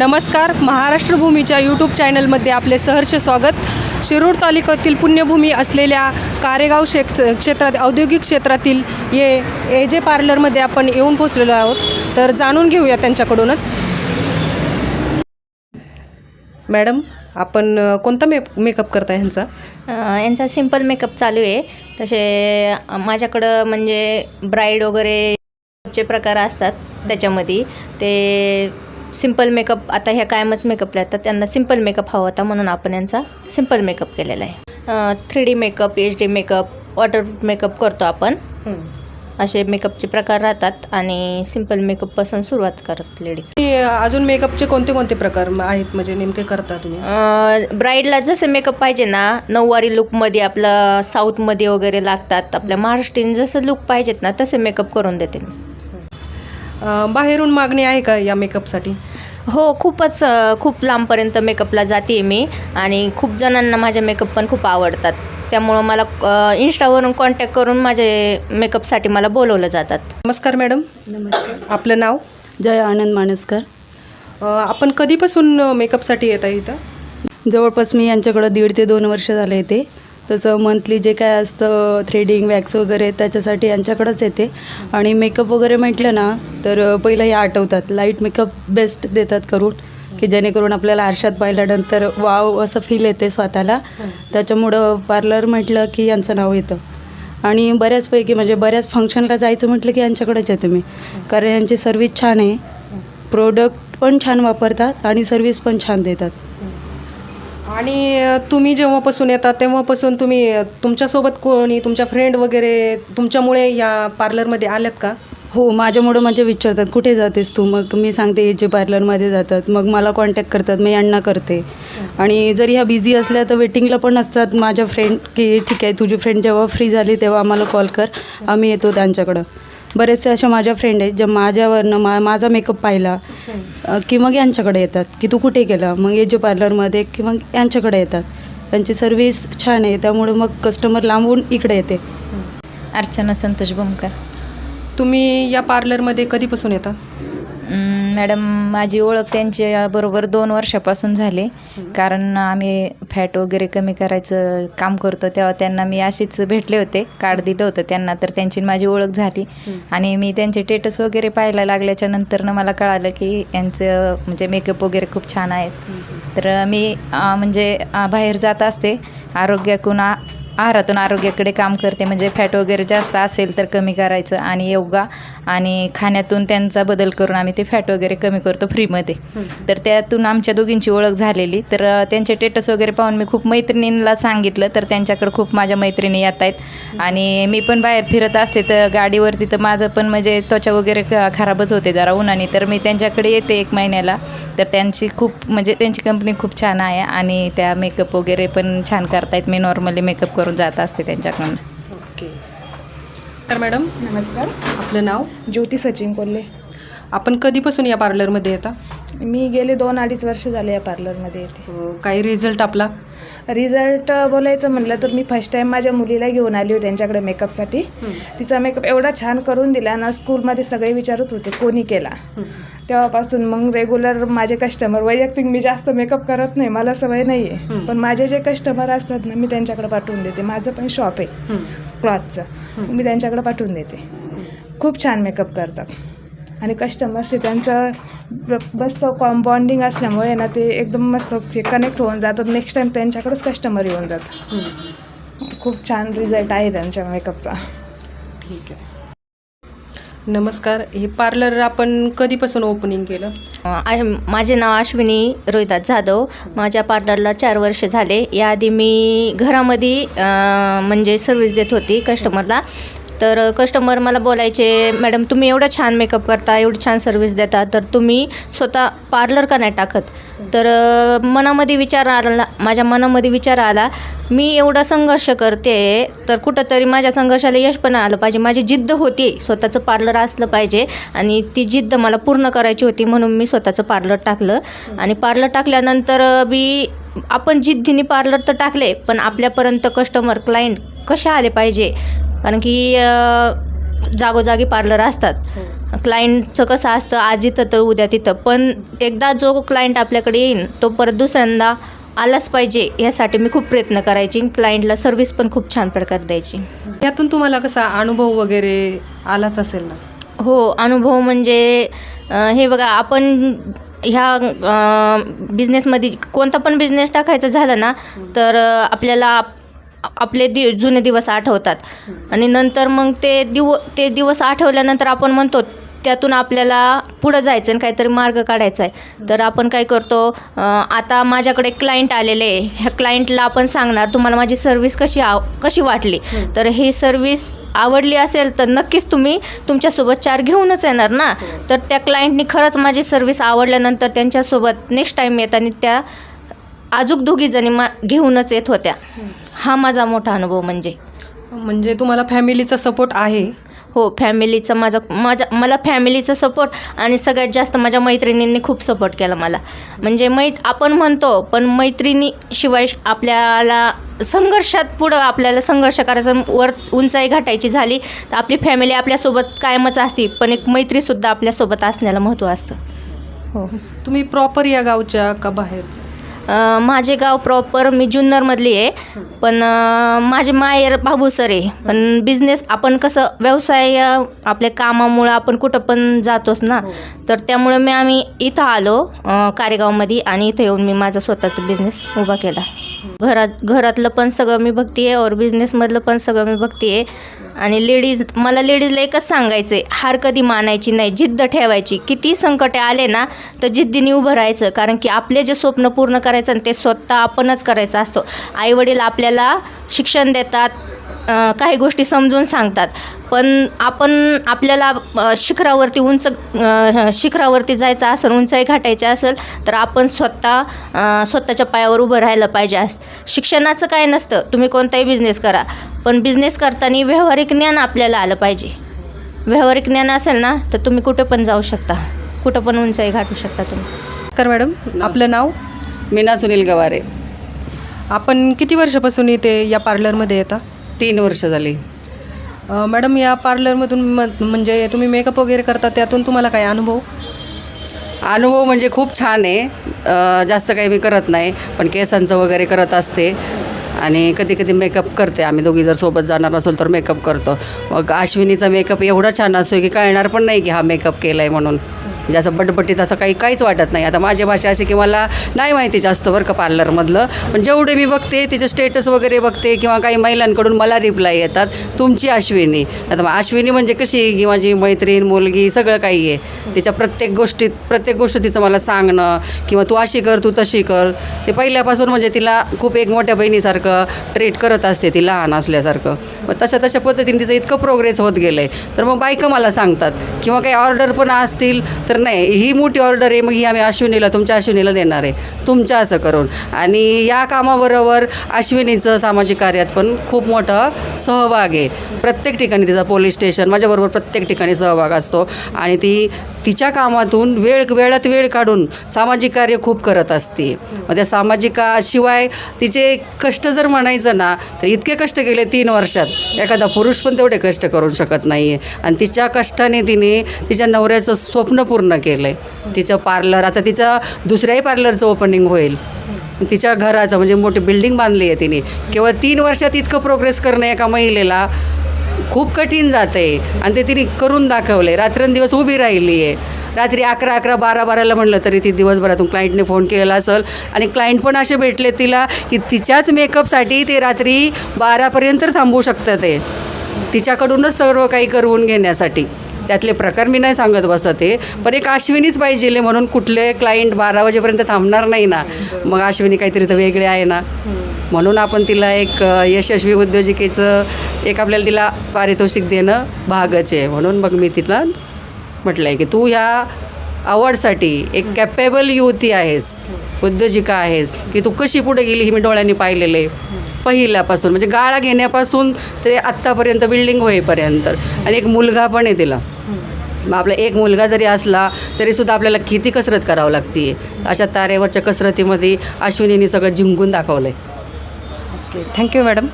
नमस्कार. महाराष्ट्रभूमीच्या यूट्यूब चॅनलमध्ये आपले सहर्ष स्वागत. शिरूर तालुक्यातील पुण्यभूमी असलेल्या कारेगाव शेत क्षेत्रात औद्योगिक क्षेत्रातील ये ए जे पार्लरमध्ये आपण येऊन पोचलेलो आहोत. तर जाणून घेऊया त्यांच्याकडूनच. मॅडम आपण कोणता मे मेकअप करताय ह्यांचा? यांचा सिंपल मेकअप चालू आहे. तसे माझ्याकडं म्हणजे ब्राईड वगैरे चे प्रकार असतात त्याच्यामध्ये. ते सिंपल मेकअप आता ह्या कायमच मेकअपला येतात त्यांना सिंपल मेकअप हवा होता म्हणून आपण यांचा सिंपल मेकअप केलेला आहे. Three D makeup H D makeup water makeup करतो आपण. असे मेकअपचे प्रकार राहतात आणि सिंपल मेकअपपासून सुरुवात करत लेडीज. अजून मेकअपचे कोणते कोणते प्रकार आहेत म्हणजे नेमके करता तुम्ही? ब्राईडला जसं मेकअप पाहिजे ना नऊवारी लुकमध्ये आपलं साऊथमध्ये वगैरे लागतात आपल्या महाराष्ट्रीयन जसं लुक पाहिजेत ना तसे मेकअप करून देते मी. बाहेरून मागणी आहे का या मेकअपसाठी? हो खूपच खूप लांबपर्यंत मेकअपला जाते मी आणि खूप जणांना माझे मेकअप पण खूप आवडतात. त्यामुळं मला इंस्टावरून कॉन्टॅक्ट करून माझे मेकअपसाठी मला बोलवलं जातात. नमस्कार मॅडम. नमस्कार. आपलं नाव? जय आनंद माणसकर आपण कधीपासून मेकअपसाठी येत आहे इथं? जवळपास मी यांच्याकडं दीड ते दोन वर्ष झाले येते तसं मंथली जे काय असतं थ्रेडिंग वॅक्स वगैरे त्याच्यासाठी यांच्याकडंच येते. आणि मेकअप वगैरे म्हटलं ना तर पहिलं हे आठवतात. लाइट मेकअप बेस्ट देतात करून की जेणेकरून आपल्याला आरशात पाहिल्यानंतर वाव असं फील येते स्वतःला. त्याच्यामुळं पार्लर म्हटलं की यांचं नाव येतं. आणि बऱ्याचपैकी म्हणजे बऱ्याच फंक्शनला जायचं म्हटलं की यांच्याकडेच येते मी. कारण यांची सर्विस छान आहे. प्रोडक्ट पण छान वापरतात आणि सर्विस पण छान देतात. आणि तुम्ही जेव्हापासून येतात तेव्हापासून तुम्ही तुमच्यासोबत कोणी तुमच्या फ्रेंड वगैरे तुमच्यामुळे या पार्लरमध्ये आल्यात का? हो माझ्यामुळं म्हणजे विचारतात कुठे जातेस तू? मग मी सांगते जे पार्लरमध्ये जातात. मग मला कॉन्टॅक्ट करतात मी यांना करते. आणि जरी ह्या बिझी असल्या तर वेटिंगला पण असतात माझ्या फ्रेंड की ठीक आहे तुझी फ्रेंड जेव्हा फ्री झाली तेव्हा आम्हाला कॉल कर. आम्ही येतो त्यांच्याकडं. बरेचसे अशा माझ्या फ्रेंड आहेत ज्या माझ्यावरनं मा माझा मेकअप पाहिला की मग यांच्याकडे येतात की तू कुठे केला मग ए जे पार्लरमध्ये की मग यांच्याकडे येतात. त्यांची सर्विस छान आहे त्यामुळे मग कस्टमर लांबून इकडे येते. अर्चना संतोष बुमकर. तुम्ही या पार्लरमध्ये कधीपासून येता? मॅडम माझी ओळख त्यांच्या बरोबर दोन वर्षापासून झाली. कारण आम्ही फॅट वगैरे कमी करायचं काम करतो तेव्हा त्यांना मी अशीच भेटले होते. कार्ड दिलं होतं त्यांना तर त्यांची माझी ओळख झाली. आणि मी त्यांचे टेटस वगैरे पाहायला लागल्याच्या नंतरनं मला कळालं की यांचं म्हणजे मेकअप वगैरे खूप छान आहेत. तर मी म्हणजे बाहेर जात असते. आरोग्याकून आ- आहारातून आरोग्याकडे काम करते. म्हणजे फॅट वगैरे जास्त असेल तर कमी करायचं आणि योगा आणि खाण्यातून त्यांचा बदल करून आम्ही ते फॅट वगैरे कमी करतो फ्रीमध्ये. तर त्यातून आमच्या दोघींची ओळख झालेली. तर त्यांचे टेटस वगैरे पाहून मी खूप मैत्रिणींना सांगितलं. तर त्यांच्याकडे खूप माझ्या मैत्रिणी येत आहेत. आणि मी पण बाहेर फिरत असते. तर गाडीवरती तर माझं पण म्हणजे त्वचा वगैरे खराबच होते जरा उन्हाने. तर मी त्यांच्याकडे येते एक महिन्याला. तर त्यांची खूप म्हणजे त्यांची कंपनी खूप छान आहे. आणि त्या मेकअप वगैरे पण छान करतायत. मी नॉर्मली मेकअप करून जात असते त्यांच्याकडून. ओके. तर मॅडम नमस्कार. आपलं नाव? ज्योती सचिन कोल्हे. आपण कधीपासून या पार्लरमध्ये येता? मी गेले दोन अडीच वर्ष झाले या पार्लरमध्ये येते अ, काही रिझल्ट आपला? रिझल्ट बोलायचं म्हटलं तर मी फर्स्ट टाईम माझ्या मुलीला घेऊन आली होती त्यांच्याकडे मेकअपसाठी तिचा मेकअप एवढा छान करून दिला ना स्कूलमध्ये सगळे विचारत होते कोणी केला. तेव्हापासून मग रेग्युलर माझे कस्टमर वैयक्तिक मी जास्त मेकअप करत नाही मला सवय नाही आहे पण माझे जे कस्टमर असतात ना मी त्यांच्याकडे पाठवून देते. माझं पण शॉप आहे क्लॉथचं मी त्यांच्याकडे पाठवून देते. खूप छान मेकअप करतात. आणि कस्टमर्सशी त्यांचं मस्त कॉम्पाऊंडिंग असल्यामुळे ना ते एकदम मस्त कनेक्ट होऊन जातात. नेक्स्ट टाईम त्यांच्याकडेच कस्टमर येऊन जातात. खूप छान रिझल्ट आहे त्यांच्या मेकअपचा ठीक आहे. नमस्कार. हे पार्लर आपण कधीपासून ओपनिंग केलं? आहे माझे नाव अश्विनी रोहिदास जाधव. माझ्या पार्लरला चार वर्ष झाले. याआधी मी घरामध्ये म्हणजे सर्व्हिस देत होती कस्टमरला तर कस्टमर मला बोलायचे मॅडम तुम्ही एवढं छान मेकअप करता एवढी छान सर्विस देता तर तुम्ही स्वतः पार्लर का नाही टाकत? तर मनामध्ये विचार आला माझ्या मनामध्ये विचार आला मी एवढा संघर्ष करते तर कुठंतरी माझ्या संघर्षाला यश पण आलं पाहिजे. माझी जिद्द होती स्वतःचं पार्लर असलं पाहिजे आणि ती जिद्द मला पूर्ण करायची होती म्हणून मी स्वतःचं पार्लर टाकलं. आणि पार्लर टाकल्यानंतर बी आपण जिद्दीने पार्लर तर टाकले पण आपल्यापर्यंत कस्टमर क्लायंट कसे आले पाहिजे? कारण की जागोजागी पार्लर असतात. क्लायंटचं कसं असतं आज इथं तर उद्या तिथं. पण एकदा जो क्लायंट आपल्याकडे येईन तो परत दुसऱ्यांदा आलाच पाहिजे यासाठी मी खूप प्रयत्न करायची. क्लायंटला सर्व्हिस पण खूप छान प्रकारे द्यायची. यातून तुम्हाला कसा अनुभव वगैरे आलाच असेल ना? हो अनुभव म्हणजे हे बघा आपण ह्या बिझनेसमध्ये कोणता पण बिझनेस टाकायचा झाला ना तर आपल्याला आप- आपले दि जुने दिवस आठवतात. आणि नंतर मग ते दिव ते दिवस आठवल्यानंतर आपण म्हणतो त्यातून आपल्याला पुढं जायचं आणि काहीतरी मार्ग काढायचा आहे. तर आपण काय करतो आता माझ्याकडे क्लायंट आलेले आहे. ह्या क्लायंटला आपण सांगणार तुम्हाला माझी सर्व्हिस कशी आव कशी वाटली? तर ही सर्व्हिस आवडली असेल तर नक्कीच तुम्ही तुमच्यासोबत चार घेऊनच येणार ना? तर त्या क्लायंटनी खरंच माझी सर्व्हिस आवडल्यानंतर त्यांच्यासोबत नेक्स्ट टाईम येताना त्या अजूक दोघी जणी मा घेऊनच येत होत्या. हा माझा मोठा अनुभव म्हणजे. म्हणजे तुम्हाला फॅमिलीचा सपोर्ट आहे. हो फॅमिलीचा माझा माझा मला फॅमिलीचा सपोर्ट आणि सगळ्यात जास्त माझ्या मैत्रिणींनी खूप सपोर्ट केला मला. म्हणजे मैत आपण म्हणतो पण मैत्रिणी शिवाय आपल्याला संघर्षात पुढं आपल्याला संघर्ष करायचा वर उंचाई गाठायची झाली तर आपली फॅमिली आपल्यासोबत कायमच असते पण एक मैत्रीसुद्धा आपल्यासोबत असण्याला महत्त्व असतं. हो. तुम्ही प्रॉपर या गावच्या का बाहेरच्या माझे गाव प्रॉपर मी जुन्नरमधली आहे. पण माझे माहेर भाबूसर आहे. पण बिझनेस आपण कसं व्यवसाय आपल्या कामामुळं आपण कुठं पण जातोच ना. तर त्यामुळे मी आम्ही इथं आलो कारेगावमध्ये आणि इथं येऊन मी माझा स्वतःचा बिझनेस उभा केला. घरात घरातलं पण सगळं मी बघते आहे और बिझनेसमधलं पण सगळं मी बघते आहे आणि लेडीज मला लेडीजला एकच सांगायचं आहे हार कधी मानायची नाही जिद्द ठेवायची. किती संकटे आले ना तर जिद्दीने उभं राहायचं. कारण की आपले जे स्वप्न पूर्ण करायचं आणि ते स्वतः आपणच करायचं असतो. आईवडील आपल्याला शिक्षण देतात काही गोष्टी समजून सांगतात. पण आपण आपल्याला शिखरावरती उंच शिखरावरती जायचं असेल उंचाई घाटायची असेल तर आपण स्वतः स्वतःच्या पायावर उभं राहायला पाहिजे. अस शिक्षणाचं काय नसतं तुम्ही कोणताही बिझनेस करा. पण बिझनेस करताना व्यावहारिक ज्ञान आपल्याला आलं पाहिजे. व्यावहारिक ज्ञान असेल ना तर तुम्ही कुठे पण जाऊ शकता. कुठं पण उंचाई गाठू शकता तुम्ही. नमस्कार मॅडम आपलं नाव? मीना सुनील गवारे. आपण किती वर्षापासून इथे या पार्लरमध्ये येता? तीन वर्ष झाली. मॅडम या पार्लरमधून म म्हणजे तुम्ही मेकअप वगैरे करता त्यातून तुम्हाला काय अनुभव? अनुभव म्हणजे खूप छान आहे. जास्त काही मी करत नाही पण केसांचं वगैरे करत असते. आणि कधी कधी मेकअप करते. आम्ही दोघी जर सोबत जाणार असेल तर मेकअप करतो. मग अश्विनीचा मेकअप एवढा छान असतो की कळणार पण नाही की हा मेकअप केला आहे म्हणून. म्हणजे असं बटबटीत असं काही काहीच वाटत नाही. आता माझी भाषा अशी की मला नाही माहिती जास्त बरं का पार्लरमधलं. पण जेवढे मी बघते तिचं स्टेटस वगैरे बघते किंवा काही महिलांकडून मला रिप्लाय येतात तुमची अश्विनी. आता मग अश्विनी म्हणजे कशी की माझी मैत्रीण मुलगी सगळं काही आहे. तिच्या प्रत्येक गोष्टीत प्रत्येक गोष्ट तिचं मला सांगणं किंवा तू अशी कर तू तशी कर. ते पहिल्यापासून म्हणजे तिला खूप एक मोठ्या बहिणीसारखं ट्रीट करत असते ती लहान असल्यासारखं. मग तशा तशा पद्धतीने तिचं इतकं प्रोग्रेस होत गेलं आहे तर मग बायकं मला सांगतात किंवा काही ऑर्डर पण असतील तर नाही ही मोठी ऑर्डर आहे मग ही आम्ही अश्विनीला तुमच्या अश्विनीला देणार आहे. तुमच्या असं करून. आणि या कामाबरोबर अश्विनीचं सामाजिक कार्यात पण खूप मोठा सहभाग आहे. प्रत्येक ठिकाणी तिचा पोलीस स्टेशन माझ्याबरोबर प्रत्येक ठिकाणी सहभाग असतो. आणि ती तिच्या कामातून वेळ वेळात वेळ काढून सामाजिक कार्य खूप करत असते. मग त्या सामाजिकाशिवाय तिचे कष्ट जर म्हणायचं ना तर इतके कष्ट केले तीन वर्षात. एखादा पुरुष पण तेवढे कष्ट करू शकत नाही आहे आणि तिच्या कष्टाने तिने तिच्या नवऱ्याचं स्वप्न पूर्ण पूर्ण केलं आहे तिचं पार्लर आता तिचं दुसऱ्याही पार्लरचं ओपनिंग होईल. तिच्या घराचं म्हणजे मोठी बिल्डिंग बांधली आहे तिने. केवळ तीन वर्षात इतकं प्रोग्रेस करणं एका महिलेला खूप कठीण जातं आहे आणि ते तिने करून दाखवलं आहे रात्रंदिवस उभी राहिली आहे रात्री अकरा अकरा बारा बाराला म्हणलं तरी ती दिवसभरातून क्लायंटने फोन केलेला असेल. आणि क्लायंट पण असे भेटले तिला की तिच्याच मेकअपसाठी ते रात्री बारापर्यंत थांबू शकतात ते. तिच्याकडूनच सर्व काही करून घेण्यासाठी. त्यातले प्रकार मी नाही सांगत बसत आहे पण एक अश्विनीच पाहिजे म्हणून कुठले क्लायंट बारा वाजेपर्यंत थांबणार नाही ना. मग अश्विनी काहीतरी तर वेगळे आहे ना. म्हणून आपण तिला एक यशस्वी उद्योजिकेचं एक आपल्याला तिला पारितोषिक देणं भागच आहे. म्हणून मग मी तिला म्हटलं आहे की तू ह्या आवडसाठी एक कॅपेबल युवती आहेस उद्योजिका आहेस की तू कशी पुढे गेली ही मी डोळ्यांनी पाहिलेलं आहे. पहिल्यापासून म्हणजे गाळा घेण्यापासून ते आत्तापर्यंत बिल्डिंग होईपर्यंत. आणि एक मुलगा पण आहे तिला. मग आपला एक मुलगा जरी असला तरीसुद्धा आपल्याला किती कसरत करावं लागते? अशा तारेवरच्या कसरतीमध्ये अश्विनीने सगळं जिंकून दाखवलं आहे ओके थँक्यू मॅडम